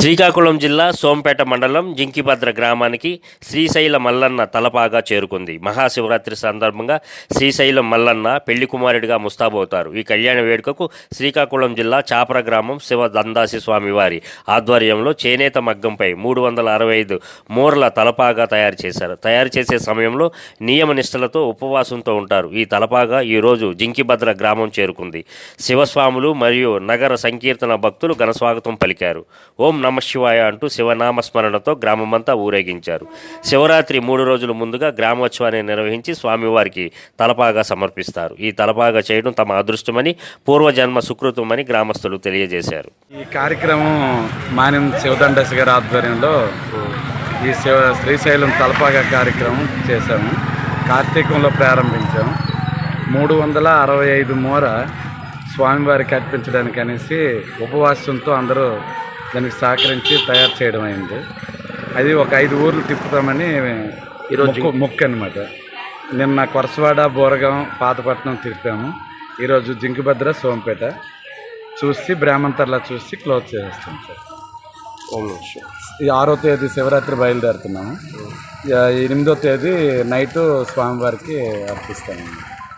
శ్రీకాకుళం జిల్లా సోంపేట మండలం జింకిభద్ర గ్రామానికి శ్రీశైల మల్లన్న తలపాగా చేరుకుంది. మహాశివరాత్రి సందర్భంగా శ్రీశైలం మల్లన్న పెళ్ళి కుమారుడిగా ముస్తాబవుతారు ఈ కళ్యాణ వేడుకకు శ్రీకాకుళం జిల్లా చాపర గ్రామం శివ దందాసి స్వామివారి ఆధ్వర్యంలో చేనేత మగ్గంపై మూడు వందల అరవై ఐదు మూరల తలపాగా తయారు చేశారు. తయారు చేసే సమయంలో నియమ నిష్టలతో ఉపవాసంతో ఉంటారు. ఈ తలపాగా ఈరోజు జింకిభద్ర గ్రామం చేరుకుంది. శివస్వాములు మరియు నగర సంకీర్తన భక్తులు ఘనస్వాగతం పలికారు. ఓం నమ శివాయ అంటూ శివనామ స్మరణతో గ్రామమంతా ఊరేగించారు. శివరాత్రి మూడు రోజుల ముందుగా గ్రామోత్సవాన్ని నిర్వహించి స్వామివారికి తలపాగా సమర్పిస్తారు. ఈ తలపాగా చేయడం తమ అదృష్టమని పూర్వజన్మ సుకృతమని గ్రామస్తులు తెలియజేశారు. ఈ కార్యక్రమం మాన్యం శివదండస్ గారి ఆధ్వర్యంలో ఈ శివ శ్రీశైలం తలపాగా కార్యక్రమం చేశాము. కార్తీకంలో ప్రారంభించాము. మూడు వందల అరవై ఐదు మూర స్వామివారికి అర్పించడానికి అనేసి ఉపవాసంతో అందరూ దానికి సహకరించి తయారు చేయడం అయింది. అది ఒక ఐదు ఊర్లు తిప్పుతామని మొక్కు మొక్కు అనమాట నిన్న కొరసవాడ బోరగాం పాతపట్నం తిప్పాము. ఈరోజు జింకిభద్ర సోంపేట. చూసి బ్రాహ్మణతర్లా చూసి క్లోజ్ చేస్తాం సార్. ఈ ఆరో తేదీ శివరాత్రి బయలుదేరుతున్నాము. ఎనిమిదో తేదీ నైట్ స్వామివారికి అర్పిస్తాము.